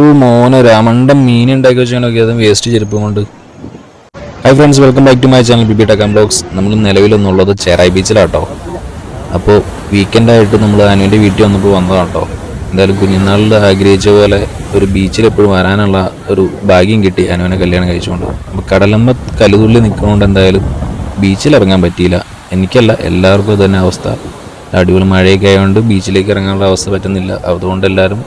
ഓ മോനെ രാമണ്ടം മീൻ ഉണ്ടാക്കി വെച്ചാൽ നോക്കി അതും വേസ്റ്റ് ചെരുപ്പം കൊണ്ട്. Hi friends welcome back to my channel ബിബി ടെക്കാൻ ബ്ലോഗ്സ് നമ്മൾ നിലവിലൊന്നുള്ളത് ചെറായി ബീച്ചിലാട്ടോ. അപ്പോൾ വീക്കെൻഡായിട്ട് നമ്മൾ അനുവിന്റെ വീട്ടിൽ വന്നപ്പോൾ വന്നതാട്ടോ. എന്തായാലും കുഞ്ഞുനാളിൽ ആഗ്രഹിച്ച പോലെ ഒരു ബീച്ചിൽ എപ്പോഴും വരാനുള്ള ഒരു ഭാഗ്യം കിട്ടി അനുവിനെ കല്യാണം കഴിച്ചുകൊണ്ട്. അപ്പോൾ കടലമ്മ കലുതുള്ളി നിൽക്കുന്നതുകൊണ്ട് എന്തായാലും ബീച്ചിൽ ഇറങ്ങാൻ പറ്റിയില്ല. എനിക്കല്ല എല്ലാവർക്കും തന്നെ അവസ്ഥ. അടിപൊളി മഴയൊക്കെ ആയതുകൊണ്ട് ബീച്ചിലേക്ക് ഇറങ്ങാനുള്ള അവസ്ഥ പറ്റുന്നില്ല. അതുകൊണ്ട് എല്ലാവരും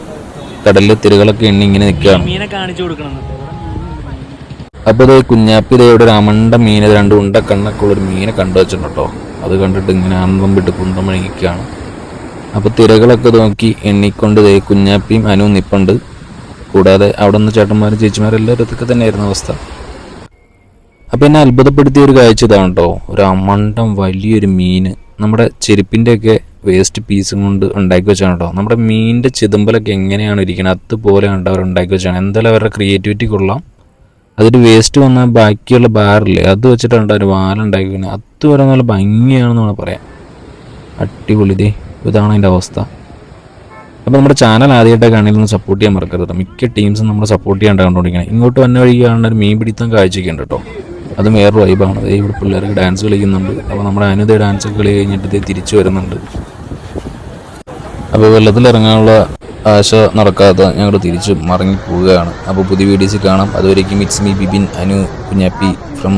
കടലിലെ തിരകളൊക്കെ എണ്ണി ഇങ്ങനെ നിൽക്കുകയാണ്. മീനെ കാണിച്ചു കൊടുക്കണം. അപ്പോൾ ഇത് കുഞ്ഞാപ്പി ദയുടെ രാമണ്ട മീൻ രണ്ട് ഉണ്ട കണ്ണൊക്കെ ഉള്ളൊരു മീനെ കണ്ടു വെച്ചിട്ടുണ്ടോ അത് കണ്ടിട്ട് ഇങ്ങനെ ആനന്ദം വിട്ട് കുന്തം മണിക്കുകയാണ് അപ്പോൾ തിരകളൊക്കെ നോക്കി എണ്ണിക്കൊണ്ട് ദേ കുഞ്ഞാപ്പിയും അനുവും നിപ്പുണ്ട്. കൂടാതെ അവിടെ നിന്ന് ചേട്ടന്മാരും ചേച്ചിമാരും എല്ലാവരും തന്നെയായിരുന്നു അവസ്ഥ. അപ്പോൾ എന്നെ അത്ഭുതപ്പെടുത്തിയ ഒരു കാഴ്ച ഇതാണ് കേട്ടോ ഒരു അമണ്ടം വലിയൊരു മീൻ. നമ്മുടെ ചെരുപ്പിന്റെയൊക്കെ വേസ്റ്റ് പീസും കൊണ്ട് ഉണ്ടാക്കി വെച്ചാണ് കേട്ടോ. നമ്മുടെ മീനിന്റെ ചിതമ്പലൊക്കെ എങ്ങനെയാണ് ഇരിക്കുന്നത് അതുപോലെയാണ് അവർ ഉണ്ടാക്കി വെച്ചാണ് എന്തായാലും അവരുടെ ക്രിയേറ്റിവിറ്റി കൊള്ളാം. അതൊരു വേസ്റ്റ് വന്ന ബാക്കിയുള്ള ബാറില്ലേ അത് വെച്ചിട്ടാണ് ഒരു വാലുണ്ടാക്കി വെക്കുന്നത് അതുവരെ നല്ല ഭംഗിയാണെന്ന് വേണം പറയാം അടിപൊളി ദേ ഇതാണ് അതിന്റെ അവസ്ഥ. അപ്പോൾ നമ്മുടെ ചാനൽ ആദ്യമായിട്ട് ആണെങ്കിലും നിന്ന് സപ്പോർട്ട് ചെയ്യാൻ മറക്കരുത് മിക്ക ടീംസും നമ്മൾ സപ്പോർട്ട് ചെയ്യാണ്ട് കണ്ടുകൊണ്ടിരിക്കുന്നത് ഇങ്ങോട്ട് വന്ന വഴി കാണുന്ന ഒരു മീൻ പിടിത്തം കാഴ്ചയൊക്കെ കേട്ടോ. അതും വേറൊരു വൈബാണ് ഇവിടെ പിള്ളേർക്ക് ഡാൻസ് കളിക്കുന്നുണ്ട്. അപ്പോൾ നമ്മുടെ അനുദയ ഡാൻസ് കളി കഴിഞ്ഞിട്ട് തിരിച്ചു വരുന്നുണ്ട്. അപ്പോൾ വെള്ളത്തിലിറങ്ങാനുള്ള ആശ നടക്കാതെ ഞങ്ങൾ തിരിച്ചു മറങ്ങി പോവുകയാണ് അപ്പോൾ പുതിയ വീഡിയോസ് കാണാം. അതുവരേക്കും it's me Bibin Anu Kunjappi from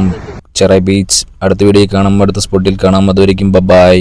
Cherai beach അടുത്ത വീഡിയോ കാണാം. അടുത്ത സ്പോട്ടിൽ കാണാം. അതുവരേക്കും ബൈ